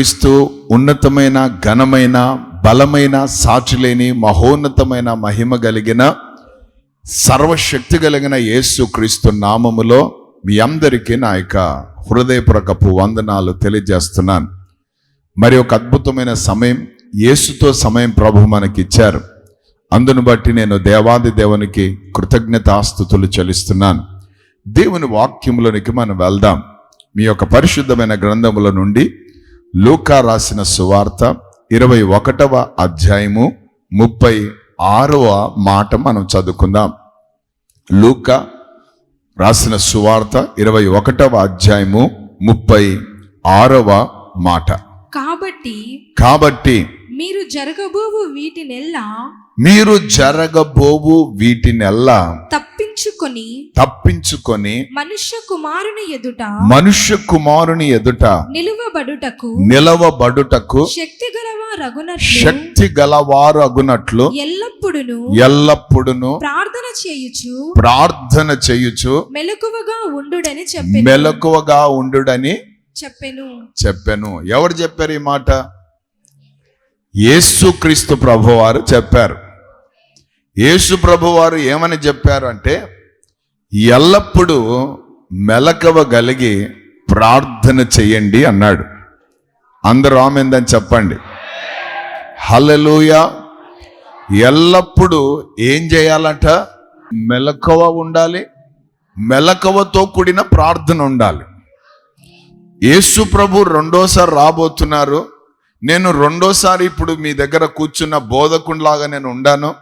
యేసుక్రీస్తు ఉన్నతమైన ఘనమైన బలమైన సాటిలేని మహోన్నతమైన మహిమ కలిగిన సర్వశక్తి కలిగిన యేసుక్రీస్తు నామములో మీ అందరికీ నా యొక్క హృదయపూర్వకపు వందనాలు తెలియజేస్తున్నాను. మరి ఒక అద్భుతమైన సమయం యేసుతో సమయం ప్రభు మనకిచ్చారు. అందును బట్టి నేను దేవాది దేవునికి కృతజ్ఞతాస్తుతులు చెల్లిస్తున్నాను. దేవుని వాక్యములోనికి మనం వెళ్దాం. మీ యొక్క పరిశుద్ధమైన గ్రంథముల నుండి లూకా రాసిన సువార్త ఇరవై ఒకటవ అధ్యాయము ముప్పై ఆరవ మాట మనం చదువుకుందాం. లూకా రాసిన సువార్త ఇరవై ఒకటవ అధ్యాయము ముప్పై ఆరవ మాట. కాబట్టి కాబట్టి మీరు జరగబోవు వీటినెల్లా మీరు జరగబోవు వీటినెల్లా తప్పించుకొని తప్పించుకొని మనుష్య కుమారుని ఎదుట మనుష్య కుమారుని ఎదుట నిలువబడుటకు నిలవబడుటకు శక్తి గలవా రగునట్లు శక్తి గలవారు అగునట్లు ఎల్లప్పుడును ఎల్లప్పుడును ప్రార్థన చేయుచు ప్రార్థన చేయుచు మెలకువగా ఉండుడని చెప్పెను. మెలకువగా ఉండుడని చెప్పెను. చెప్పాను. ఎవరు చెప్పారు ఈ మాట? యేసుక్రీస్తు ప్రభువారు చెప్పారు. యేసు ప్రభువారు ఏమని చెప్పారంటే ఎల్లప్పుడూ మెలకవగలిగి ప్రార్థన చెయ్యండి అన్నాడు. అందరూ ఆమెందని చెప్పండి. హలలుయ ఎల్లప్పుడూ ఏం చేయాలంట? మెలకువ ఉండాలి. మెలకువతో కూడిన ప్రార్థన ఉండాలి. యేసు ప్రభు రెండోసారి రాబోతున్నారు. నేను రెండోసారి ఇప్పుడు మీ దగ్గర కూర్చున్న బోధకుంలాగా నేను ఉండాను.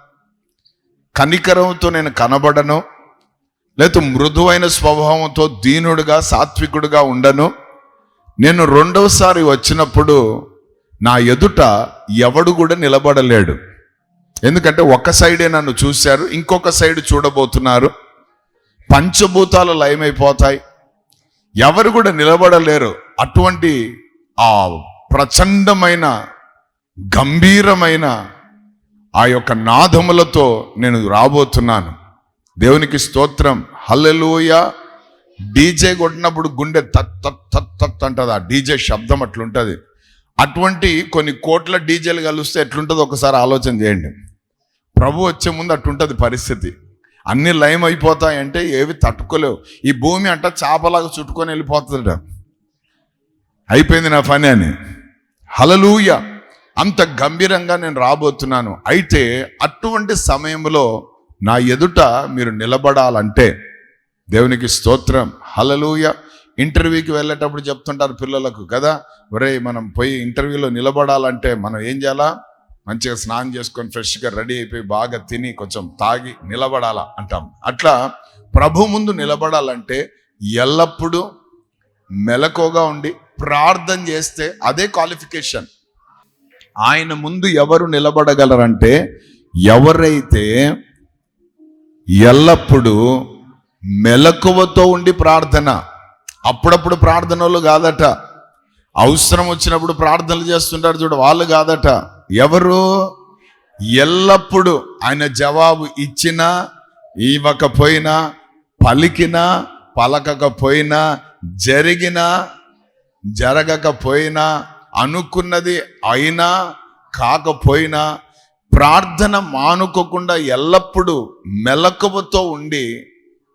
కనికరంతో నేను కనబడను లేకపోతే మృదువైన స్వభావంతో దీనుడుగా సాత్వికుడుగా ఉండను. నేను రెండవసారి వచ్చినప్పుడు నా ఎదుట ఎవడు కూడా నిలబడలేడు. ఎందుకంటే ఒక సైడే నన్ను చూశారు ఇంకొక సైడ్ చూడబోతున్నారు. పంచభూతాలు లయమైపోతాయి. ఎవరు కూడా నిలబడలేరు. అటువంటి ఆ ప్రచండమైన గంభీరమైన ఆ యొక్క నాదములతో నేను రాబోతున్నాను. దేవునికి స్తోత్రం. హల్లెలూయ. డీజే కొట్టినప్పుడు గుండె తత్ తత్ తత్ తత్ అంటది. ఆ డీజే శబ్దం అట్లుంటుంది. అటువంటి కొన్ని కోట్ల డీజేలు కలిస్తే ఎట్లుంటుందో ఒకసారి ఆలోచన చేయండి. ప్రభు వచ్చే ముందు అట్టుంటుంది పరిస్థితి. అన్ని లయం అయిపోతాయంటే ఏవి తట్టుకోలేవు. ఈ భూమి అంట చేపలాగా చుట్టుకొని వెళ్ళిపోతుందట. అయిపోయింది నా పని అని. హలలుయా అంత గంభీరంగా నేను రాబోతున్నాను. అయితే అటువంటి సమయంలో నా ఎదుట మీరు నిలబడాలంటే దేవునికి స్తోత్రం. హలలుయ ఇంటర్వ్యూకి వెళ్ళేటప్పుడు చెప్తుంటారు పిల్లలకు కదా ఒరే మనం పోయి ఇంటర్వ్యూలో నిలబడాలంటే మనం ఏం చేయాలా? మంచిగా స్నానం చేసుకొని ఫ్రెష్గా రెడీ అయిపోయి బాగా తిని కొంచెం తాగి నిలబడాలా? అంటాం. అట్లా ప్రభు ముందు నిలబడాలంటే ఎల్లప్పుడూ మెలకుగా ఉండి ప్రార్థన చేస్తే అదే క్వాలిఫికేషన్. ఆయన ముందు ఎవరు నిలబడగలరంటే ఎవరైతే ఎల్లప్పుడూ మెలకువతో ఉండి ప్రార్థన అప్పుడప్పుడు ప్రార్థనలు కాదట. అవసరం వచ్చినప్పుడు ప్రార్థనలు చేస్తుంటారు చూడు వాళ్ళు కాదట. ఎవరు? ఎల్లప్పుడూ ఆయన జవాబు ఇచ్చినా ఇవ్వకపోయినా పలికినా పలకకపోయినా జరిగినా జరగకపోయినా అనుకున్నది అయినా కాకపోయినా ప్రార్థన మానుకోకుండా ఎల్లప్పుడూ మెలకువతో ఉండి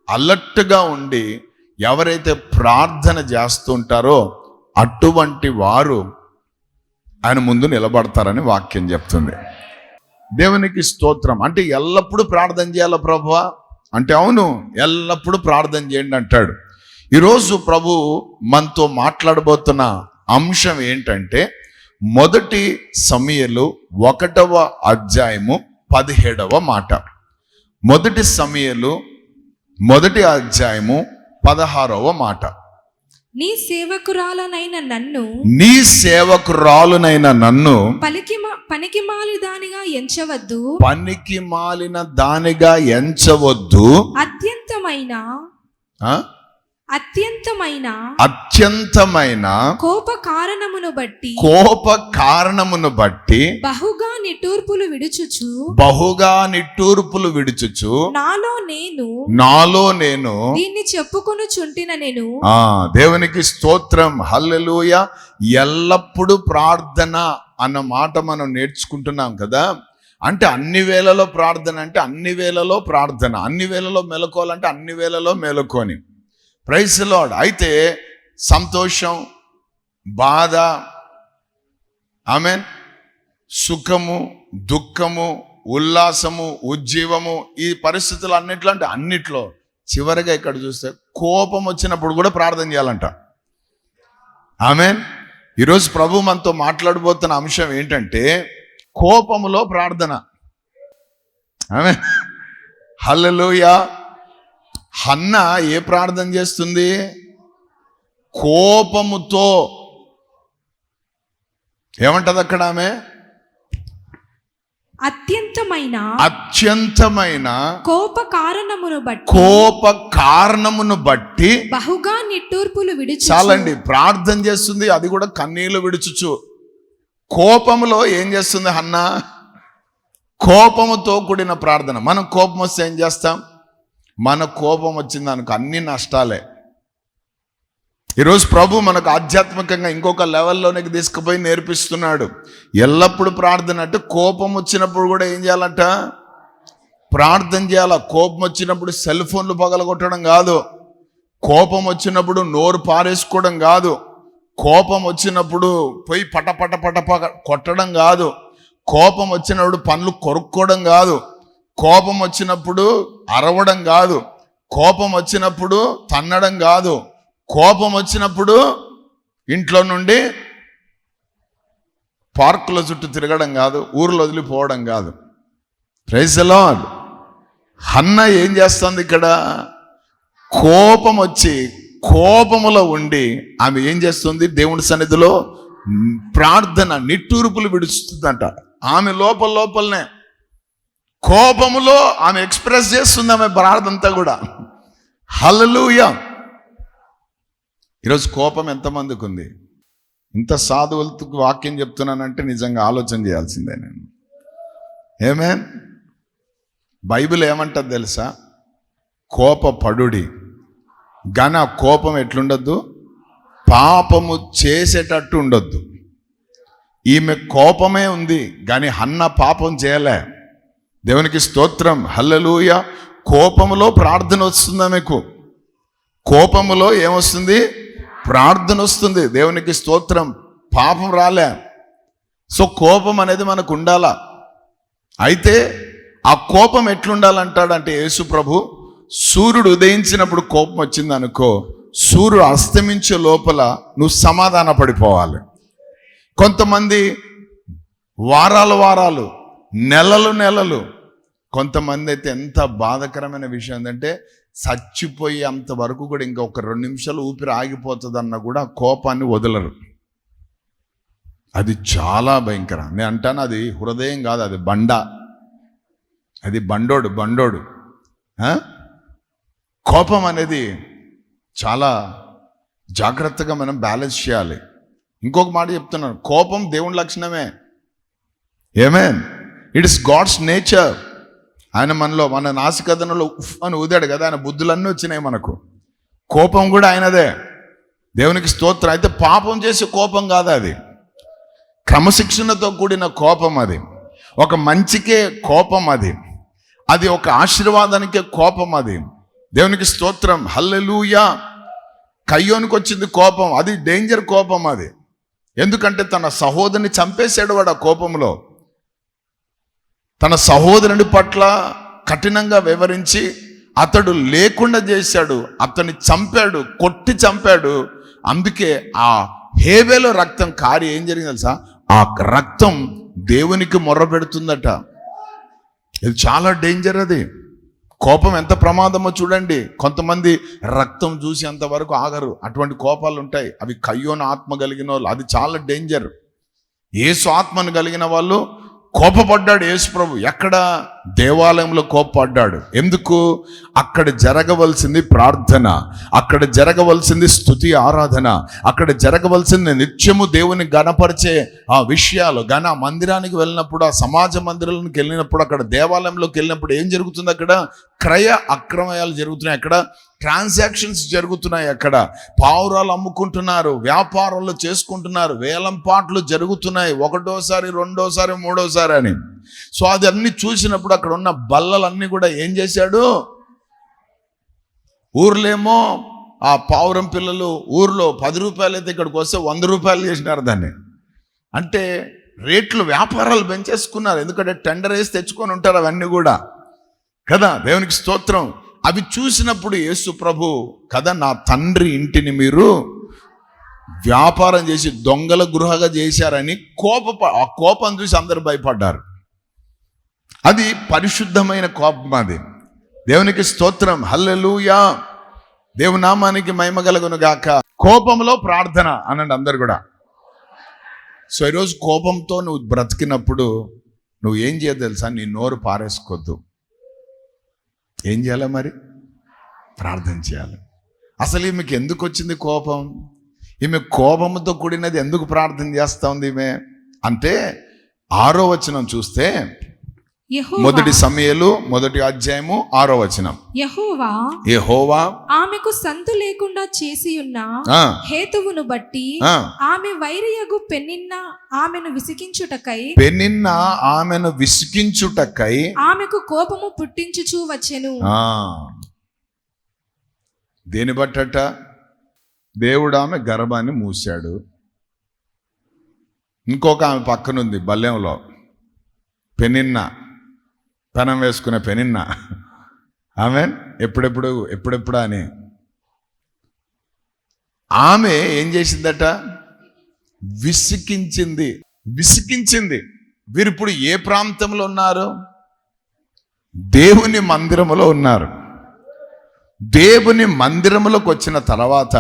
అలర్ట్గా ఉండి ఎవరైతే ప్రార్థన చేస్తుంటారో అటువంటి వారు ఆయన ముందు నిలబడతారని వాక్యం చెప్తుంది. దేవునికి స్తోత్రం. అంటే ఎల్లప్పుడూ ప్రార్థన చేయాల ప్రభు అంటే అవును ఎల్లప్పుడూ ప్రార్థన చేయండి అంటాడు. ఈరోజు ప్రభు మనతో మాట్లాడబోతున్న అంశం ఏంటంటే మొదటి సమయలు ఒకటవ అధ్యాయము పదిహేడవ మాట. మొదటి సమయలు మొదటి అధ్యాయము పదహారవ మాట. నీ సేవకురాలనైన నన్ను నీ సేవకురాలునైన నన్ను పలికి పనికి మాలి దానిగా ఎంచవద్దు. పనికి మాలిన దానిగా ఎంచవద్దు. అత్యంతమైన? అత్యంతమైన అత్యంతమైన కోప కారణమును బట్టి కోప కారణమును బట్టి బహుగా నిట్టూర్పులు విడుచుచు బహుగా నిట్టూర్పులు విడుచుచు నాలో నేను నాలో నేను దీన్ని చెప్పుకొను చుంటిన నేను ఆ దేవునికి స్తోత్రం హల్లెలూయ. ఎల్లప్పుడూ ప్రార్థన అన్న మాట మనం నేర్చుకుంటున్నాం కదా. అంటే అన్ని వేళలో ప్రార్థన అంటే అన్ని వేళలో ప్రార్థన అన్ని వేళలో మెలకోవాలంటే అన్ని వేళలో మెలకొని ప్రైస్ లాడ్ అయితే సంతోషం బాధ ఆమెన్ సుఖము దుఃఖము ఉల్లాసము ఉజ్జీవము ఈ పరిస్థితులు అన్నిట్లో అంటే అన్నిట్లో చివరిగా ఇక్కడ చూస్తే కోపం వచ్చినప్పుడు కూడా ప్రార్థన చేయాలంట. ఆమెన్. ఈరోజు ప్రభు మనతో మాట్లాడబోతున్న అంశం ఏంటంటే కోపములో ప్రార్థన. ఆమె హల్లలోయా. హన్న ఏ ప్రార్థన చేస్తుంది? కోపముతో. ఏమంటది అక్కడ ఆమె? అత్యంతమైన అత్యంతమైన కోప కారణమును బట్టి కోప కారణమును బట్టి బహుగా నిట్టూర్పులు విడుచు చాలండి ప్రార్థన చేస్తుంది అది కూడా కన్నీళ్ళు విడుచుచు కోపములో ఏం చేస్తుంది అన్న కోపముతో కూడిన ప్రార్థన. మనం కోపం వస్తే ఏం చేస్తాం? మన కోపం వచ్చింది అనుకో అన్ని నష్టాలే. ఈరోజు ప్రభు మనకు ఆధ్యాత్మికంగా ఇంకొక లెవెల్లోనికి తీసుకుపోయి నేర్పిస్తున్నాడు. ఎల్లప్పుడూ ప్రార్థన అంటే కోపం వచ్చినప్పుడు కూడా ఏం చేయాలంట? ప్రార్థన చేయాల? కోపం వచ్చినప్పుడు సెల్ ఫోన్లు పగలగొట్టడం కాదు. కోపం వచ్చినప్పుడు నోరు పారేసుకోవడం కాదు. కోపం వచ్చినప్పుడు పోయి పట పట పట పగ కొట్టడం కాదు. కోపం వచ్చినప్పుడు పనులు కొరుక్కోవడం కాదు. కోపం వచ్చినప్పుడు అరవడం కాదు. కోపం వచ్చినప్పుడు తన్నడం కాదు. కోపం వచ్చినప్పుడు ఇంట్లో నుండి పార్కుల చుట్టూ తిరగడం కాదు. ఊర్లో వదిలిపోవడం కాదు. ప్రైజలో హన్న ఏం చేస్తుంది ఇక్కడ? కోపం వచ్చి కోపములో ఉండి ఆమె ఏం చేస్తుంది? దేవుని సన్నిధిలో ప్రార్థన నిట్టూర్పులు విడుస్తుందంట. ఆమె లోపల లోపలనే కోపములో ఆమె ఎక్స్ప్రెస్ చేస్తుంది ఆమె ప్రార్థంతా కూడా. హలలుయ ఈరోజు కోపం ఎంతమందికి ఉంది? ఇంత సాధువులతో వాక్యం చెప్తున్నానంటే నిజంగా ఆలోచన చేయాల్సిందే నేను. ఏమే బైబిల్ ఏమంటది తెలుసా? కోప పడుడి ఘన కోపం ఎట్లుండొద్దు? పాపము చేసేటట్టు ఉండొద్దు. ఈమె కోపమే ఉంది కానీ హన్న పాపం చేయలే. దేవునికి స్తోత్రం. హల్లెలూయ. కోపములో ప్రార్థన వస్తుందా మీకు? కోపములో ఏమొస్తుంది? ప్రార్థన వస్తుంది. దేవునికి స్తోత్రం. పాపం రాలే. సో కోపం అనేది మనకు ఉండాలా? అయితే ఆ కోపం ఎట్లుండాలంటాడంటే యేసు ప్రభు సూర్యుడు ఉదయించినప్పుడు కోపం వచ్చింది అనుకో సూర్యుడు అస్తమించే లోపల నువ్వు సమాధాన పడిపోవాలి కొంతమంది వారాలు వారాలు నెలలు నెలలు. కొంతమంది అయితే ఎంత బాధకరమైన విషయం ఏంటంటే చచ్చిపోయి అంతవరకు కూడా ఇంకా ఒక రెండు నిమిషాలు ఊపిరి ఆగిపోతుందన్న కూడా కోపాన్ని వదలరు. అది చాలా భయంకరం. నేను అంటాను అది హృదయం కాదు అది బండ. అది బండోడు బండోడు. కోపం అనేది చాలా జాగ్రత్తగా మనం బ్యాలెన్స్ చేయాలి. ఇంకొక మాట చెప్తున్నాను కోపం దేవుని లక్షణమే. ఏమేం? ఇట్ ఇస్ గాడ్స్ నేచర్ ఆయన మనలో మన నాసికథనలో ఉఫ్ అని ఊదాడు కదా ఆయన బుద్ధులన్నీ వచ్చినాయి మనకు. కోపం కూడా ఆయనదే. దేవునికి స్తోత్రం. అయితే పాపం చేసే కోపం కాదు అది? క్రమశిక్షణతో కూడిన కోపం అది. ఒక మంచికే కోపం అది. అది ఒక ఆశీర్వాదానికే కోపం అది. దేవునికి స్తోత్రం. హల్లెలూయా. కయ్యోనికి వచ్చింది కోపం. అది డేంజర్ కోపం అది. ఎందుకంటే తన సహోదరిని చంపేశాడు వాడు ఆ కోపంలో. తన సహోదరుని పట్ల కఠినంగా వివరించి అతడు లేకుండా చేశాడు అతన్ని చంపాడు కొట్టి చంపాడు. అందుకే ఆ హేవేలో రక్తం కారి ఏం జరిగింది తెలుసా? ఆ రక్తం దేవునికి మొర్ర పెడుతుందట ఇది చాలా డేంజర్ అది. కోపం ఎంత ప్రమాదమో చూడండి. కొంతమంది రక్తం చూసి అంతవరకు ఆగరు. అటువంటి కోపాలు ఉంటాయి. అవి కయ్యోన ఆత్మ కలిగిన వాళ్ళు. అది చాలా డేంజర్ ఏసు ఆత్మను కలిగిన వాళ్ళు కోపపడ్డాడు యేసుప్రభు. ఎక్కడ? దేవాలయంలో కోప్పడ్డాడు. ఎందుకు? అక్కడ జరగవలసింది ప్రార్థన అక్కడ జరగవలసింది స్థుతి ఆరాధన అక్కడ జరగవలసింది నిత్యము దేవుని గణపరిచే ఆ విషయాలు. గణ మందిరానికి వెళ్ళినప్పుడు ఆ సమాజ మందిరానికి వెళ్ళినప్పుడు అక్కడ దేవాలయంలోకి వెళ్ళినప్పుడు ఏం జరుగుతుంది అక్కడ? క్రయ అక్రమయాలు జరుగుతున్నాయి అక్కడ. ట్రాన్సాక్షన్స్ జరుగుతున్నాయి అక్కడ. పావురాలు అమ్ముకుంటున్నారు వ్యాపారాలు చేసుకుంటున్నారు వేలం పాటలు జరుగుతున్నాయి. ఒకటోసారి రెండోసారి మూడోసారి అని. సో అది అన్ని చూసినప్పుడు అక్కడ ఉన్న బల్లలన్నీ కూడా ఏం చేశాడు? ఊర్లేమో ఆ పావురం పిల్లలు ఊర్లో పది రూపాయలు అయితే ఇక్కడికి వస్తే వంద రూపాయలు చేసినారు దాన్ని. అంటే రేట్లు వ్యాపారాలు పెంచేసుకున్నారు. ఎందుకంటే టెండర్ వేసి తెచ్చుకొని ఉంటారు అవన్నీ కూడా. కదా దేవునికి స్తోత్రం. అవి చూసినప్పుడు యేసు ప్రభు కదా నా తండ్రి ఇంటిని మీరు వ్యాపారం చేసి దొంగల గృహగా చేశారని కోప ఆ కోపం చూసి అందరు భయపడ్డారు. అది పరిశుద్ధమైన కోపం అది. దేవునికి స్తోత్రం. హల్లెలూయా. దేవునామానికి మహిమ కలుగును గాక. కోపంలో ప్రార్థన అనండి అందరు కూడా. సో ఈరోజు కోపంతో నువ్వు బ్రతికినప్పుడు నువ్వు ఏం చేయదు తెలుసా? నీ నోరు పారేసుకోవద్దు ఏం చేయాలి మరి? ప్రార్థన చేయాలి. అసలు ఈమెకి ఎందుకు వచ్చింది కోపం? ఈమె కోపంతో కూడినది ఎందుకు ప్రార్థన చేస్తా ఉంది ఈమె? అంటే ఆరో వచనం చూస్తే మొదటి సమయలు మొదటి అధ్యాయము ఆరో వచనం. యెహోవా ఏ హోవా ఆమెకు సంతు లేకుండా చేసి ఉన్న హేతువును బట్టి ఆమె వైరియగు పెన్నిన్న ఆమెను విసికించుటకై పెనిన్న ఆమెను విసికించుటకై ఆమెకు కోపము పుట్టించుచూ వచ్చెను. దేని బట్టట? దేవుడు ఆమె గర్భాన్ని మూసాడు ఇంకొక ఆమె పక్కనుంది బల్లెంలో పెనిన్న తనం వేసుకునే పెనిన్న. ఆమె ఎప్పుడెప్పుడు? ఎప్పుడెప్పుడు అని. ఆమె ఏం చేసిందట? విసికించింది. విసికించింది. వీరు ఇప్పుడు ఏ ప్రాంతంలో ఉన్నారు? దేవుని మందిరములో ఉన్నారు. దేవుని మందిరములోకి వచ్చిన తర్వాత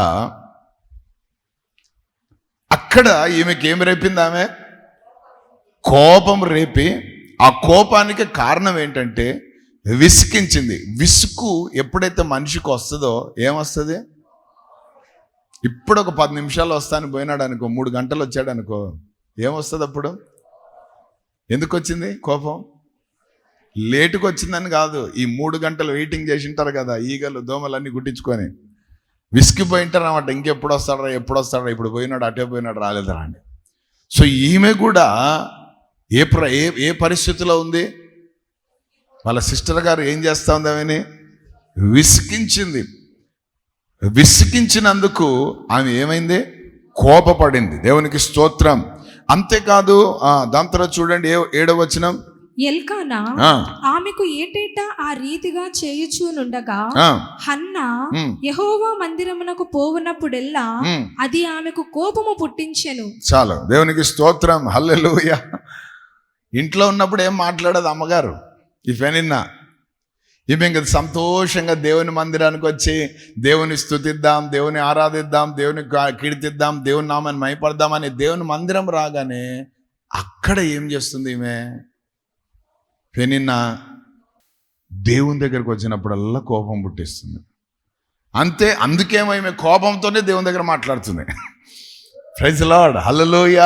అక్కడ ఈమెకి ఏం రేపింది ఆమె? కోపం రేపి ఆ కోపానికి కారణం ఏంటంటే విసికించింది. విసుకు ఎప్పుడైతే మనిషికి వస్తుందో ఏమొస్తుంది? ఇప్పుడు ఒక పది నిమిషాలు వస్తాను పోయినాడు అనుకో మూడు గంటలు వచ్చాడు అనుకో ఏమొస్తుంది అప్పుడు? ఎందుకు వచ్చింది కోపం? లేటుకు వచ్చిందని కాదు. ఈ మూడు గంటలు వెయిటింగ్ చేసి ఉంటారు కదా ఈగలు దోమలు అన్నీ గుట్టించుకొని. విసిగిపోయింటారు అన్నమాట ఇంకెప్పుడు వస్తాడరా ఎప్పుడు వస్తాడరా ఇప్పుడు పోయినాడు అటే పోయినాడు రాలేదరా అని. సో ఈమె కూడా ఏ ప్ర ఏ ఏ పరిస్థితిలో ఉంది? వాళ్ళ సిస్టర్ గారు ఏం చేస్తా ఉంది ఆమెని? విసికించింది విసికించినందుకు ఆమె ఏమైంది? కోపపడింది. దేవునికి స్తోత్రం. అంతేకాదు ఆ, దాని తర్వాత చూడండి ఏ ఏడవ వచనం? ఎల్కానా ఆమెకు ఏటేటా ఆ రీతిగా చేయుచూనుండగా హన్న యెహోవా మందిరమునకు పోవునప్పుడెల్లా. అది ఆమెకు కోపము పుట్టించెను. చాలు. దేవునికి స్తోత్రం. హల్లెలూయ. ఇంట్లో ఉన్నప్పుడు ఏం మాట్లాడదు అమ్మగారు? ఈ పెనిన్నా ఈమె ఇంకా సంతోషంగా దేవుని మందిరానికి వచ్చి దేవుని స్థుతిద్దాం దేవుని ఆరాధిద్దాం దేవుని కీర్తిద్దాం దేవుని నామాన్ని మైపడదామని దేవుని మందిరం రాగానే అక్కడ ఏం చేస్తుంది ఈమె? పెనిన్న దేవుని దగ్గరకు వచ్చినప్పుడల్లా కోపం పుట్టిస్తుంది. అంతే అందుకేమో ఈమె కోపంతోనే దేవుని దగ్గర మాట్లాడుతుంది. ప్రైజ్ లార్డ్ హల్లలోయ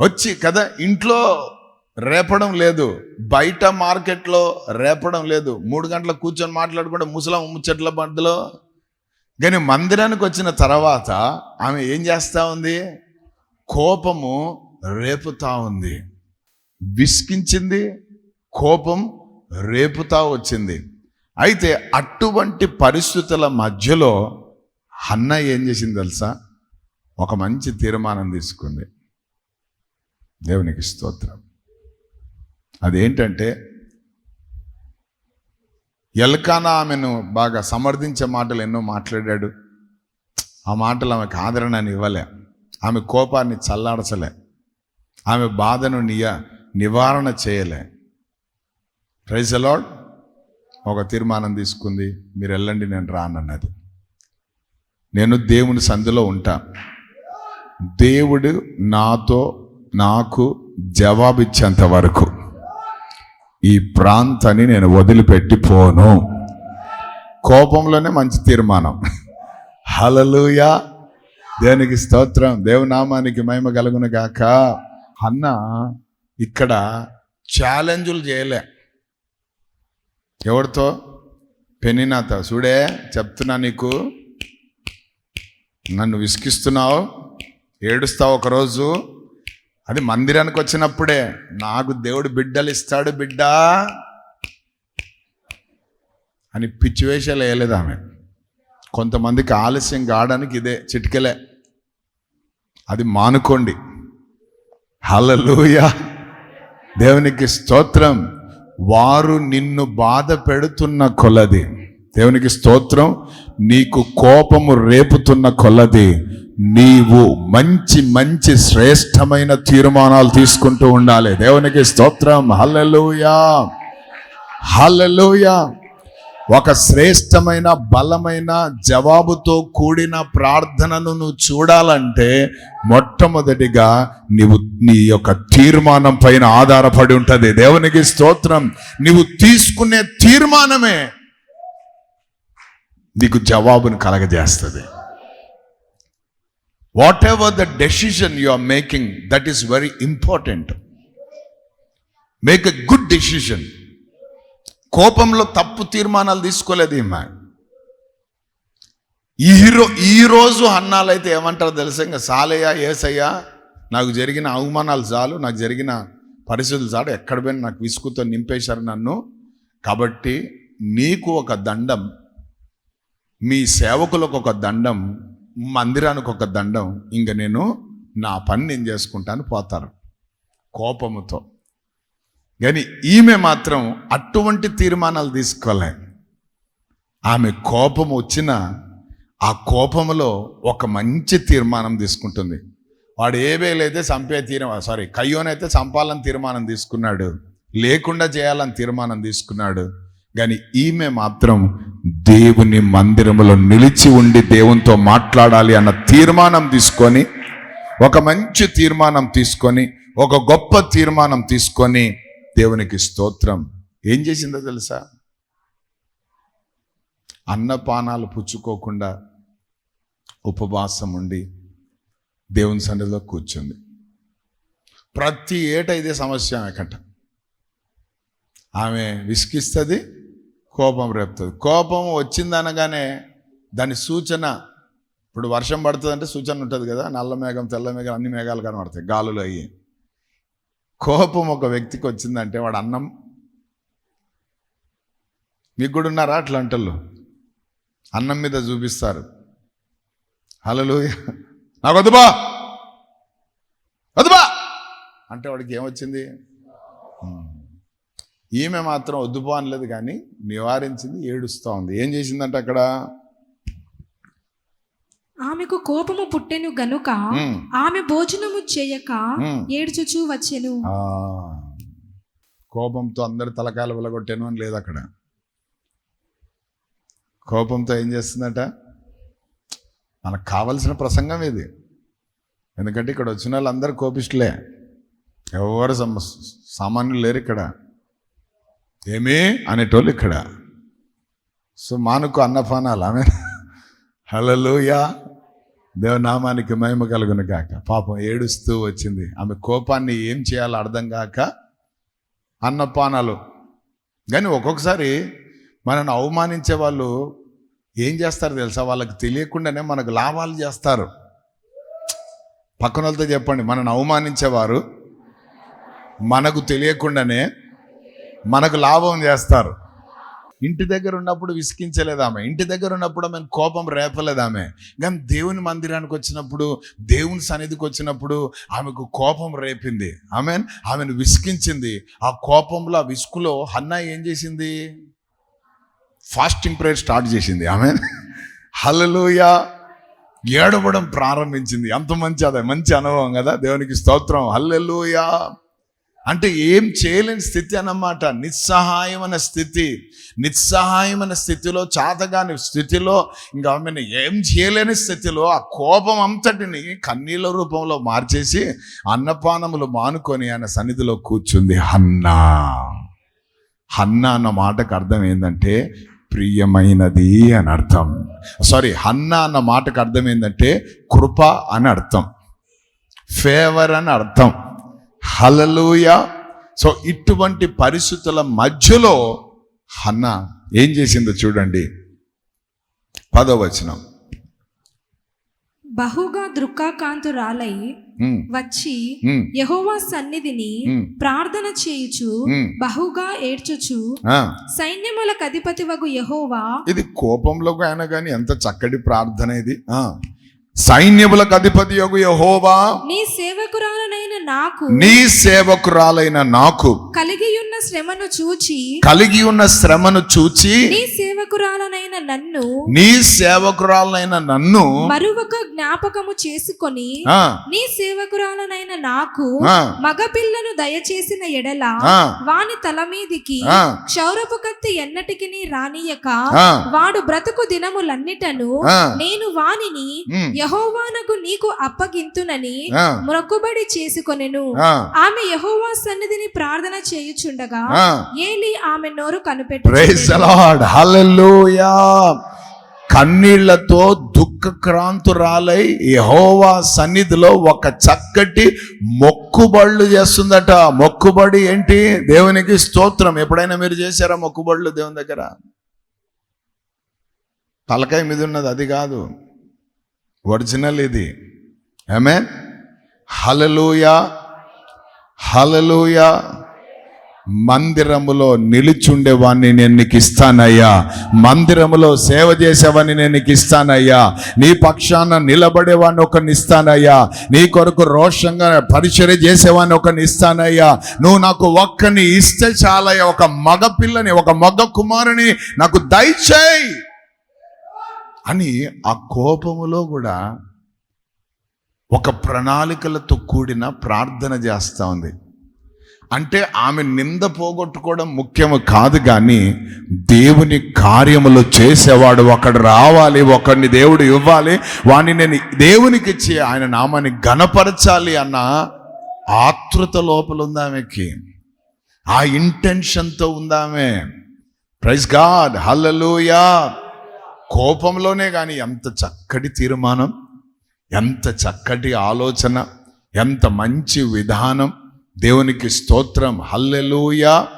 వచ్చి కదా ఇంట్లో రేపడం లేదు. బయట మార్కెట్లో రేపడం లేదు. మూడు గంటలకు కూర్చొని మాట్లాడుకుంటే ముసలం ముచ్చట్ల మధ్యలో కానీ మందిరానికి వచ్చిన తర్వాత ఆమె ఏం చేస్తూ ఉంది? కోపము రేపుతా ఉంది. విసికించింది కోపం రేపుతా వచ్చింది. అయితే అటువంటి పరిస్థితుల మధ్యలో హన్న ఏం చేసింది తెలుసా? ఒక మంచి తీర్మానం తీసుకుంది. దేవునికి స్తోత్రం. అదేంటంటే ఎల్కానా ఆమెను బాగా సమర్థించే మాటలు ఎన్నో మాట్లాడాడు. ఆ మాటలు ఆమెకు ఆదరణని ఇవ్వలే. ఆమె కోపాన్ని చల్లాడచలే ఆమె బాధను నియ నివారణ చేయలే. ప్రైజ్ అలాడ్ ఒక తీర్మానం తీసుకుంది. మీరు వెళ్ళండి నేను రానన్నది. నేను దేవుని సంధిలో ఉంటా. దేవుడు నాతో నాకు జవాబిచ్చేంత వరకు. ఈ ప్రాంతాన్ని నేను వదిలిపెట్టి పోను కోపంలోనే మంచి తీర్మానం. హలలుయా దేవునికి స్తోత్రం. దేవునామానికి మహిమ కలుగును గాక. అన్న ఇక్కడ ఛాలెంజులు చేయలే. ఎవరితో? పెనినాత చూడే చెప్తున్నా నీకు. నన్ను విసికిస్తున్నావు ఏడుస్తావు ఒకరోజు. అది మందిరానికి వచ్చినప్పుడే. నాకు దేవుడు బిడ్డలు ఇస్తాడు బిడ్డ. అని పిచ్చివేషాలు వేయలేదు ఆమె. కొంతమందికి ఆలస్యం కావడానికి ఇదే చిటికలే. అది మానుకోండి. హల్లెలూయా. దేవునికి స్తోత్రం. వారు నిన్ను బాధ పెడుతున్న కొలది. దేవునికి స్తోత్రం. నీకు కోపము రేపుతున్న కొలది నీవు మంచి మంచి శ్రేష్టమైన తీర్మానాలు తీసుకుంటూ ఉండాలి. దేవునికి స్తోత్రం. హల్లెలూయా. హల్లెలూయా. ఒక శ్రేష్టమైన బలమైన జవాబుతో కూడిన ప్రార్థనను నువ్వు చూడాలంటే మొట్టమొదటిగా నీవు నీ యొక్క తీర్మానం పైన ఆధారపడి ఉంటుంది. దేవునికి స్తోత్రం. నీవు తీసుకునే తీర్మానమే నీకు జవాబును కలగజేస్తుంది. Whatever the decision you are making that is very important make a good decision కోపంలో తప్పు తీర్మానాలు తీసుకోలేదు ఈమె ఈ రో ఈ రోజు అన్నాలైతే ఏమంటారో తెలుసా? ఇంకా సాలయ్య ఏసయ్యా నాకు జరిగిన అవమానాలు చాలు నాకు జరిగిన పరిస్థితులు చాలు ఎక్కడ పోయినా నాకు విసుగుతో నింపేశారు నన్ను. కాబట్టి నీకు ఒక దండం మీ సేవకులకు ఒక దండం మందిరానికి ఒక దండం ఇంక నేను నా పని నేను చేసుకుంటాను పోతారు. కోపముతో. కానీ ఈమె మాత్రం అటువంటి తీర్మానాలు తీసుకోలే. ఆమె కోపం వచ్చిన ఆ కోపంలో ఒక మంచి తీర్మానం తీసుకుంటుంది. వాడు ఏబేలైతే చంపే తీర్మానం సారీ కయ్యోనైతే చంపాలని తీర్మానం తీసుకున్నాడు లేకుండా చేయాలని తీర్మానం తీసుకున్నాడు కానీ ఈమె మాత్రం దేవుని మందిరంలో నిలిచి ఉండి దేవునితో మాట్లాడాలి అన్న తీర్మానం తీసుకొని ఒక మంచి తీర్మానం తీసుకొని ఒక గొప్ప తీర్మానం తీసుకొని దేవునికి స్తోత్రం. ఏం చేసిందో తెలుసా? అన్నపానాలు పుచ్చుకోకుండా ఉపవాసం ఉండి దేవుని సన్నిధిలో కూర్చుంది. ప్రతి ఏటా ఇదే సమస్య ఆమెకంట. ఆమె విసిగిస్తుంది కోపం రేపుతుంది. కోపం వచ్చిందనగానే దాని సూచన ఇప్పుడు వర్షం పడుతుందంటే సూచన ఉంటుంది కదా నల్ల మేఘం తెల్ల మేఘం అన్ని మేఘాలు కనబడతాయి గాలులు అయ్యి. కోపం ఒక వ్యక్తికి వచ్చిందంటే వాడు అన్నం. మీకు కూడా ఉన్నారా అట్లా అంటలు? అన్నం మీద చూపిస్తారు. హలలు నాకు వద్దుబా వద్దుబా అంటే వాడికి ఏమొచ్చింది? ఈమె మాత్రం వద్దుబా అనలేదు కానీ నివారించింది ఏడుస్తూ ఉంది. ఏం చేసిందంటే అక్కడ? ఆమెకు కోపము పుట్టెను గనుక ఆమె భోజనము చేయక. ఏడ్చుచూ వచ్చెను. కోపంతో అందరి తలకాయలు వెలగొట్టాను అని లేదు అక్కడ. కోపంతో ఏం చేస్తుందట? మనకు కావలసిన ప్రసంగం ఇది. ఎందుకంటే ఇక్కడ వచ్చిన వాళ్ళందరూ కోపిష్టులే. ఎవరు సమ సామాన్యులు లేరు ఇక్కడ. ఏమి? అనేటోళ్ళు ఇక్కడ. సో మానుకు అన్నపానాలు ఆమె. హలలుయా దేవనామానికి మహిమ కలుగును కాక పాపం ఏడుస్తూ వచ్చింది. ఆమె కోపాన్ని ఏం చేయాలో అర్థం కాక అన్నపానాలు. కానీ ఒక్కొక్కసారి మనల్ని అవమానించే వాళ్ళు ఏం చేస్తారు తెలుసా? వాళ్ళకి తెలియకుండానే మనకు లాభాలు చేస్తారు. పక్కన వాళ్ళతో చెప్పండి మనల్ని అవమానించేవారు మనకు తెలియకుండానే మనకు లాభం చేస్తారు. ఇంటి దగ్గర ఉన్నప్పుడు విసికించలేదు ఆమె. ఇంటి దగ్గర ఉన్నప్పుడు ఆమె కోపం రేపలేదు ఆమె. కానీ దేవుని మందిరానికి వచ్చినప్పుడు దేవుని సన్నిధికి వచ్చినప్పుడు ఆమెకు కోపం రేపింది. ఆమె ఆమెను విసికించింది ఆ కోపంలో ఆ విసుకులో హన్నా ఏం చేసింది? ఫాస్టింగ్ ప్రేయర్ స్టార్ట్ చేసింది. ఆమె హల్లెలూయా ఏడవడం ప్రారంభించింది. అంత మంచి అదే. మంచి అనుభవం కదా. దేవునికి స్తోత్రం. హల్లెలూయా అంటే ఏం చేయలేని స్థితి అన్నమాట. నిస్సహాయమైన స్థితి. నిస్సహాయమైన స్థితిలో చాతగాని స్థితిలో ఇంకా ఆమెను ఏం చేయలేని స్థితిలో ఆ కోపం అంతటిని కన్నీళ్ళ రూపంలో మార్చేసి అన్నపానములు మానుకొని ఆయన సన్నిధిలో కూర్చుంది హన్నా. హన్నా అన్న మాటకు అర్థం ఏంటంటే ప్రియమైనది అని అర్థం. సారీ హన్నా అన్న మాటకు అర్థం ఏంటంటే కృప అని అర్థం. ఫేవర్ అని అర్థం. హలలుయ సో ఇటువంటి పరిస్థితుల మధ్యలో హన్న ఏం చేసిందో చూడండి. పదో వచనం. బహుగా దృక్కాకాంతురాలై వచ్చి యెహోవా సన్నిధిని ప్రార్థన చేయుచు. బహుగా ఏడ్చుచు ఆ, సైన్యములకు అధిపతి వగు యెహోవా ఇది కోపంలోకి అయినా కానీ ఎంత చక్కటి ప్రార్థన ఇది. సైన్యములకు అధిపతి యొగు యెహోవా. నీ సేవకురాలనైన నాకు నీ సేవకురాలైన నాకు కలిగియున్న శ్రమను చూచి కలిగి ఉన్న శ్రమను చూచి నీ సేవకురాలనైన నన్ను నీ సేవకురాలైన నన్ను మరొక జ్ఞాపకము చేసుకొని నీ సేవకురాలనైన నాకు మగపిల్లను దయచేసిన ఎడల వాని తల మీదికి క్షౌరపు కత్తి ఎన్నటికి రానియక వాడు బ్రతుకు దినములన్నిటను నేను వానిని యహోవానకు నీకు అప్పగింతునని మొక్కుబడి చేసుకొనెను ఆ, ఆమె యహోవా సన్నిధిని ప్రార్థన చేయుచుండగా. ఏలి ఆమె నోరు ప్రైజ్ కనిపెట్టి లార్డ్ హల్లెలూయా కన్నీళ్ళతో దుఃఖక్రాంతురాలై యెహోవా సన్నిధిలో ఒక చక్కటి మొక్కుబళ్ళు చేస్తుందట. మొక్కుబడి ఏంటి? దేవునికి స్తోత్రం. ఎప్పుడైనా మీరు చేశారా మొక్కుబళ్ళు దేవుని దగ్గర? తలకాయ మీద ఉన్నది అది కాదు. ఒరిజినల్ ఇది. ఆమె హలలుయా హలలుయా మందిరములో నిలిచుండేవాడిని నేను నీకు ఇస్తానయ్యా. మందిరములో సేవ చేసేవాడిని నేను నీకు ఇస్తానయ్యా. నీ పక్షాన నిలబడేవాడిని ఒకరిని ఇస్తానయ్యా. నీ కొరకు రోషంగా పరిచర్య చేసేవాడిని ఒకరిని ఇస్తానయ్యా. నువ్వు నాకు ఒక్కని ఇస్తే చాలయ్యా. ఒక మగ పిల్లని ఒక మగ కుమారుని నాకు దయచేయి అని ఆ కోపములో కూడా ఒక ప్రణాళికలతో కూడిన ప్రార్థన చేస్తూ ఉంది. అంటే ఆమె నింద పోగొట్టుకోవడం ముఖ్యము కాదు కానీ దేవుని కార్యములు చేసేవాడు ఒకడు రావాలి ఒకడిని దేవుడు ఇవ్వాలి వాణ్ణి నేను దేవునికి ఇచ్చి ఆయన నామాన్ని గణపరచాలి అన్న ఆతృత లోపల ఉంది ఆమెకి. ఆ ఇంటెన్షన్తో ఉందామె ప్రైజ్ గాడ్ హల్లలుయా. కోపంలోనే కానీ ఎంత చక్కటి తీర్మానం. ఎంత చక్కటి ఆలోచన ఎంత మంచి విధానం. దేవునికి స్తోత్రం. హల్లెలూయా.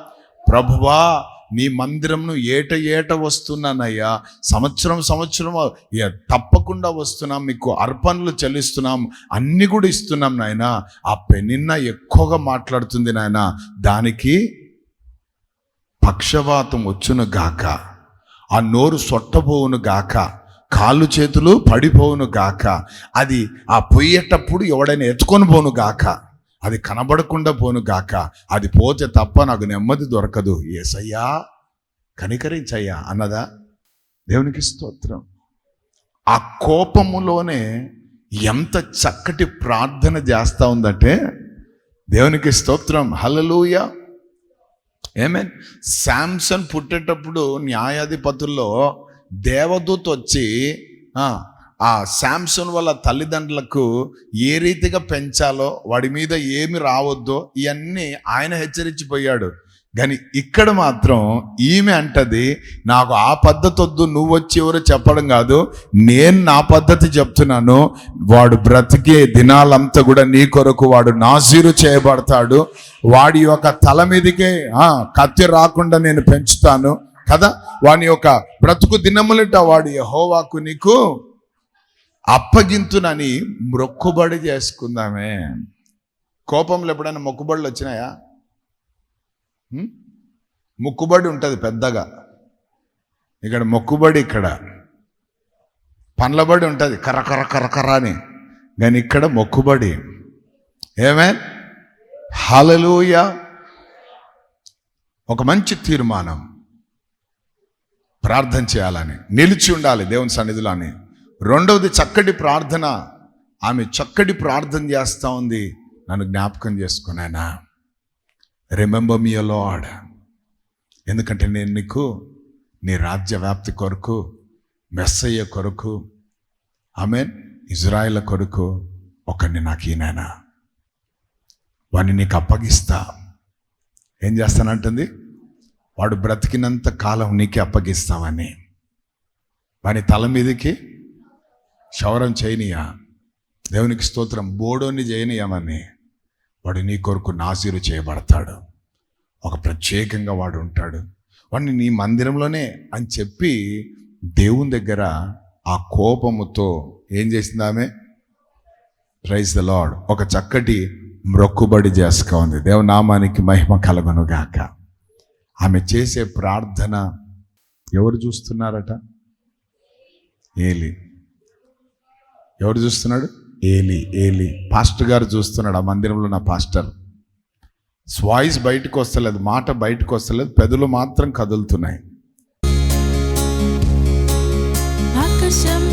ప్రభువా నీ మందిరంను ఏట ఏట వస్తున్నానయ్యా. సంవత్సరం సంవత్సరం తప్పకుండా వస్తున్నాం. మీకు అర్పణలు చెల్లిస్తున్నాం. అన్ని కూడా ఇస్తున్నాం నాయన. ఆ పెనిన్న ఎక్కువగా మాట్లాడుతుంది నాయన. దానికి పక్షవాతం వచ్చును గాక. ఆ నోరు సొట్టబోవును గాక. కాళ్ళు చేతులు పడిపోవును గాక. అది ఆ పొయ్యేటప్పుడు ఎవడైనా ఎత్తుకొని పోను గాక. అది కనబడకుండా పోను గాక. అది పోతే తప్ప నాకు నెమ్మది దొరకదు. ఏసయ్యా కనికరించయ్యా అన్నదా? దేవునికి స్తోత్రం. ఆ కోపములోనే ఎంత చక్కటి ప్రార్థన చేస్తూ ఉందంటే దేవునికి స్తోత్రం. హల్లెలూయా. ఏమేన్ శాంసన్ పుట్టేటప్పుడు న్యాయాధిపతుల్లో దేవదూత వచ్చి ఆ, శాంసన్ వాళ్ళ తల్లిదండ్రులకు ఏ రీతిగా పెంచాలో వాడి మీద ఏమి రావద్దో ఇవన్నీ ఆయన హెచ్చరించిపోయాడు. కానీ ఇక్కడ మాత్రం ఈమె అంటది నాకు ఆ పద్ధతి వద్దు నువ్వు వచ్చి ఎవరో చెప్పడం కాదు నేను నా పద్ధతి చెప్తున్నాను వాడు బ్రతికే దినాలంతా కూడా నీ కొరకు వాడు నాజీరు చేయబడతాడు వాడి యొక్క తల మీదకే కత్తి రాకుండా నేను పెంచుతాను కదా? వాని యొక్క బ్రతుకు దినములట వాడు యహోవాకు నీకు అప్పగింతునని మొక్కుబడి చేసుకుందామే. కోపంలో ఎప్పుడైనా మొక్కుబడులు వచ్చినాయా? మొక్కుబడి ఉంటుంది పెద్దగా. ఇక్కడ మొక్కుబడి ఇక్కడ. పండ్లబడి ఉంటుంది కర్ర కర్ర కర్ర కర్ర అని. కానీ ఇక్కడ మొక్కుబడి. ఏమే హలలుయ ఒక మంచి తీర్మానం. ప్రార్థన చేయాలని నిలిచి ఉండాలి దేవుని సన్నిధిలో అని. రెండవది చక్కటి ప్రార్థన. ఆమె చక్కటి ప్రార్థన చేస్తూ ఉంది. నన్ను జ్ఞాపకం చేసుకున్నానా రిమెంబర్ మీ లార్డ్ ఎందుకంటే నేను నీకు నీ రాజ్య వ్యాప్తి కొరకు మెస్సయ్య కొరకు ఆమెన్ ఇజ్రాయిల్ కొరకు ఒకరిని నాకు ఈయనైనా వాడిని నీకు అప్పగిస్తా. ఏం చేస్తానంటుంది? వాడు బ్రతికినంత కాలం నీకే అప్పగిస్తావని. వాని తల మీదకి క్షౌరం చేయనీయా దేవునికి స్తోత్రం బోడోని చేయనీయమని వాడు నీ కొరకు నాసిరు చేయబడతాడు. ఒక ప్రత్యేకంగా వాడు ఉంటాడు. వాడిని నీ మందిరంలోనే అని చెప్పి దేవుని దగ్గర ఆ కోపముతో ఏం చేసింది ఆమె? ప్రైజ్ ద లాడ్ ఒక చక్కటి మ్రొక్కుబడి చేసుక ఉంది. దేవనామానికి మహిమ కలగను గాక ఆమె చేసే ప్రార్థన ఎవరు చూస్తున్నారట? ఏలి. ఎవరు చూస్తున్నాడు? ఏలి ఏలి. పాస్టర్ గారు చూస్తున్నాడు ఆ మందిరంలో నా పాస్టర్. వాయిస్ బయటకు వస్తలేదు మాట బయటకు వస్తలేదు పెదలు మాత్రం కదులుతున్నాయి. ఆకాశం